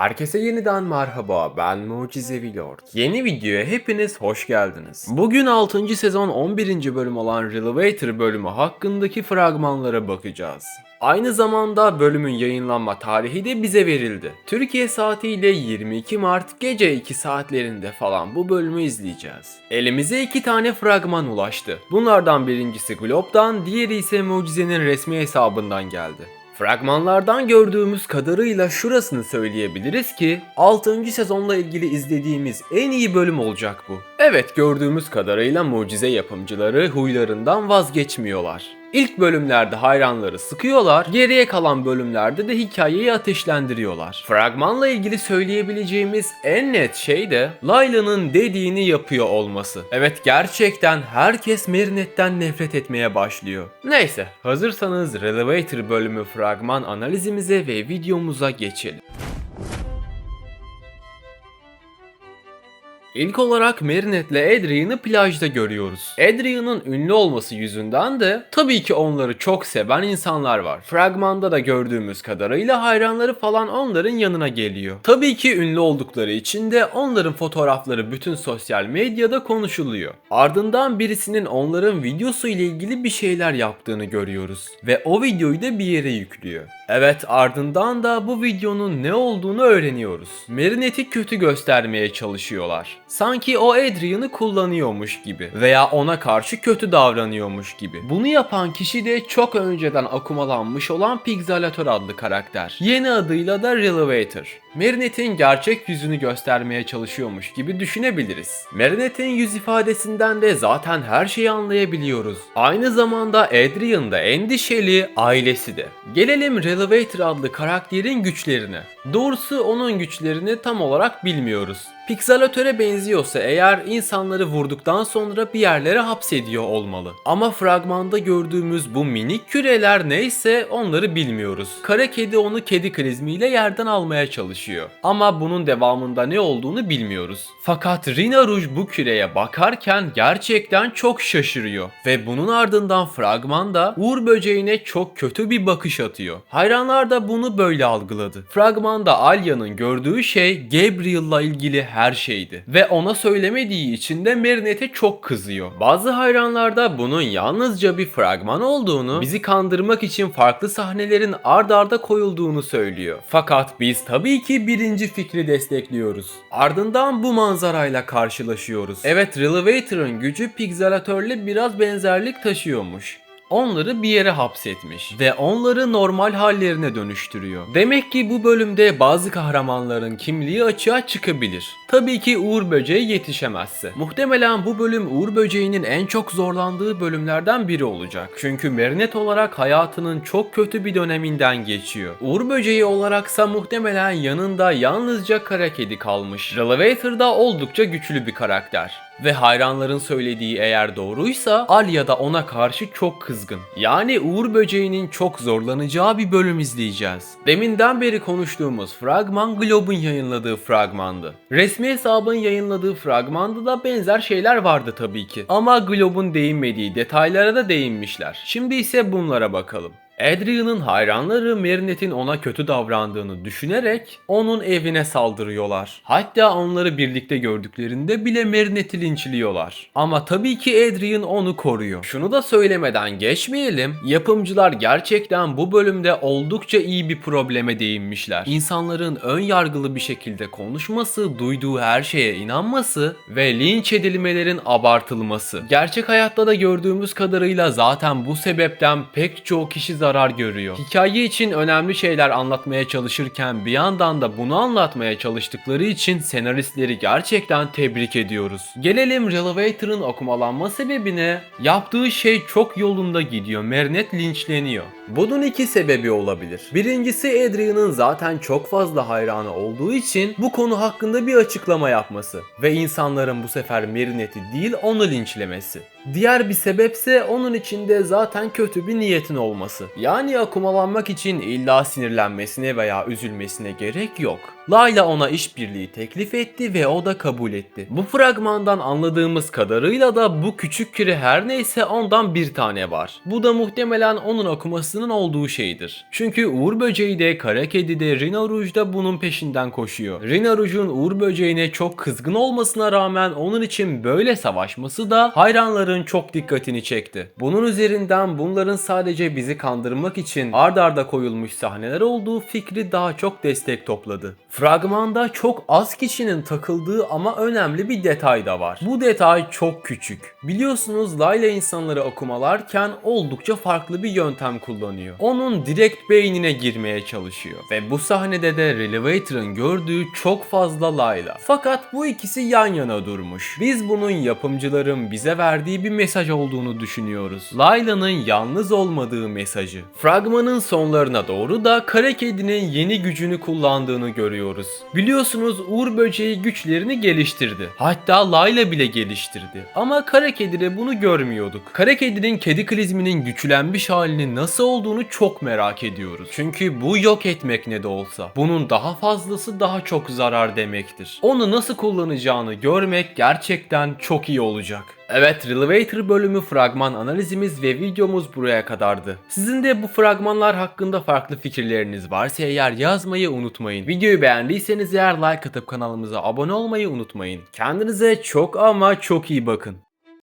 Herkese yeniden merhaba ben Mucizevi Lord. Yeni videoya hepiniz hoş geldiniz. Bugün 6. sezon 11. bölüm olan Relevator bölümü hakkındaki fragmanlara bakacağız. Aynı zamanda bölümün yayınlanma tarihi de bize verildi. Türkiye saatiyle 22 Mart gece 2 saatlerinde falan bu bölümü izleyeceğiz. Elimize iki tane fragman ulaştı. Bunlardan birincisi Globe'dan, diğeri ise Mucize'nin resmi hesabından geldi. Fragmanlardan gördüğümüz kadarıyla şurasını söyleyebiliriz ki 6. sezonla ilgili izlediğimiz en iyi bölüm olacak bu. Evet gördüğümüz kadarıyla mucize yapımcıları huylarından vazgeçmiyorlar. İlk bölümlerde hayranları sıkıyorlar, geriye kalan bölümlerde de hikayeyi ateşlendiriyorlar. Fragmanla ilgili söyleyebileceğimiz en net şey de Layla'nın dediğini yapıyor olması. Evet gerçekten herkes Marinette'den nefret etmeye başlıyor. Neyse hazırsanız Relevator bölümü fragman analizimize ve videomuza geçelim. İlk olarak Marinette'le Adrian'ı plajda görüyoruz. Adrian'ın ünlü olması yüzünden de tabii ki onları çok seven insanlar var. Fragmanda da gördüğümüz kadarıyla hayranları falan onların yanına geliyor. Tabii ki ünlü oldukları için de onların fotoğrafları bütün sosyal medyada konuşuluyor. Ardından birisinin onların videosu ile ilgili bir şeyler yaptığını görüyoruz ve o videoyu da bir yere yüklüyor. Evet ardından da bu videonun ne olduğunu öğreniyoruz. Marinette'i kötü göstermeye çalışıyorlar. Sanki o Adrian'ı kullanıyormuş gibi veya ona karşı kötü davranıyormuş gibi. Bunu yapan kişi de çok önceden akumalanmış olan Pixelator adlı karakter. Yeni adıyla da Relevator. Marinette'in gerçek yüzünü göstermeye çalışıyormuş gibi düşünebiliriz. Marinette'in yüz ifadesinden de zaten her şeyi anlayabiliyoruz. Aynı zamanda Adrian da endişeli, ailesi de. Gelelim Relevator adlı karakterin güçlerine. Doğrusu onun güçlerini tam olarak bilmiyoruz. Pixelatöre benziyorsa eğer insanları vurduktan sonra bir yerlere hapsediyor olmalı. Ama fragmanda gördüğümüz bu minik küreler neyse onları bilmiyoruz. Kara kedi onu kedi klizmiyle yerden almaya çalışıyor. Ama bunun devamında ne olduğunu bilmiyoruz. Fakat Rina Rouge bu küreye bakarken gerçekten çok şaşırıyor. Ve bunun ardından fragmanda Uğur böceğine çok kötü bir bakış atıyor. Hayranlar da bunu böyle algıladı. Fragmanda Alya'nın gördüğü şey Gabriel'la ilgili her şeydi. Ve ona söylemediği için de Marinette'e çok kızıyor. Bazı hayranlar da bunun yalnızca bir fragman olduğunu, bizi kandırmak için farklı sahnelerin ard arda koyulduğunu söylüyor. Fakat biz tabii ki birinci fikri destekliyoruz. Ardından bu manzarayla karşılaşıyoruz. Evet Relevator'ın gücü Pixelatör'le biraz benzerlik taşıyormuş onları bir yere hapsetmiş ve onları normal hallerine dönüştürüyor. Demek ki bu bölümde bazı kahramanların kimliği açığa çıkabilir. Tabii ki Uğur Böceği yetişemezse. Muhtemelen bu bölüm Uğur Böceği'nin en çok zorlandığı bölümlerden biri olacak. Çünkü Marinette olarak hayatının çok kötü bir döneminden geçiyor. Uğur Böceği olaraksa muhtemelen yanında yalnızca kara kedi kalmış. Relevator da oldukça güçlü bir karakter ve hayranların söylediği eğer doğruysa Alya da ona karşı çok kızgın. Yani Uğur Böceği'nin çok zorlanacağı bir bölüm izleyeceğiz. Deminden beri konuştuğumuz fragman Globe'un yayınladığı fragmandı. Resmi hesabın yayınladığı fragmanda da benzer şeyler vardı tabii ki. Ama Globe'un değinmediği detaylara da değinmişler. Şimdi ise bunlara bakalım. Adrian'ın hayranları Marinette'in ona kötü davrandığını düşünerek onun evine saldırıyorlar. Hatta onları birlikte gördüklerinde bile Marinette'i linçliyorlar. Ama tabii ki Adrian onu koruyor. Şunu da söylemeden geçmeyelim. Yapımcılar gerçekten bu bölümde oldukça iyi bir probleme değinmişler. İnsanların ön yargılı bir şekilde konuşması, duyduğu her şeye inanması ve linç edilmelerin abartılması. Gerçek hayatta da gördüğümüz kadarıyla zaten bu sebepten pek çok kişi zarar görüyor. Hikaye için önemli şeyler anlatmaya çalışırken bir yandan da bunu anlatmaya çalıştıkları için senaristleri gerçekten tebrik ediyoruz. Gelelim Relevator'ın okumalanma sebebine. Yaptığı şey çok yolunda gidiyor. Marinette linçleniyor. Bunun iki sebebi olabilir. Birincisi Adrian'ın zaten çok fazla hayranı olduğu için bu konu hakkında bir açıklama yapması ve insanların bu sefer Marinette'i değil onu linçlemesi. Diğer bir sebepse onun içinde zaten kötü bir niyetin olması. Yani akumalanmak için illa sinirlenmesine veya üzülmesine gerek yok. Layla ona işbirliği teklif etti ve o da kabul etti. Bu fragmandan anladığımız kadarıyla da bu küçük küre her neyse ondan bir tane var. Bu da muhtemelen onun okumasının olduğu şeydir. Çünkü Uğur Böceği de Kara Kedi de Rina Rouge da bunun peşinden koşuyor. Rina Rouge'un Uğur Böceği'ne çok kızgın olmasına rağmen onun için böyle savaşması da hayranların çok dikkatini çekti. Bunun üzerinden bunların sadece bizi kandırmak için ard arda koyulmuş sahneler olduğu fikri daha çok destek topladı. Fragmanda çok az kişinin takıldığı ama önemli bir detay da var. Bu detay çok küçük. Biliyorsunuz Layla insanları okumalarken oldukça farklı bir yöntem kullanıyor. Onun direkt beynine girmeye çalışıyor. Ve bu sahnede de Relevator'ın gördüğü çok fazla Layla. Fakat bu ikisi yan yana durmuş. Biz bunun yapımcıların bize verdiği bir mesaj olduğunu düşünüyoruz. Layla'nın yalnız olmadığı mesajı. Fragmanın sonlarına doğru da kara kedinin yeni gücünü kullandığını görüyoruz. Biliyorsunuz Uğur Böceği güçlerini geliştirdi. Hatta Layla bile geliştirdi. Ama kara kedide bunu görmüyorduk. Kara kedinin kedi klizminin güçlenmiş halini nasıl olduğunu çok merak ediyoruz. Çünkü bu yok etmek ne de olsa. Bunun daha fazlası daha çok zarar demektir. Onu nasıl kullanacağını görmek gerçekten çok iyi olacak. Evet, Relevator bölümü fragman analizimiz ve videomuz buraya kadardı. Sizin de bu fragmanlar hakkında farklı fikirleriniz varsa eğer yazmayı unutmayın. Videoyu beğendiyseniz eğer like atıp kanalımıza abone olmayı unutmayın. Kendinize çok ama çok iyi bakın.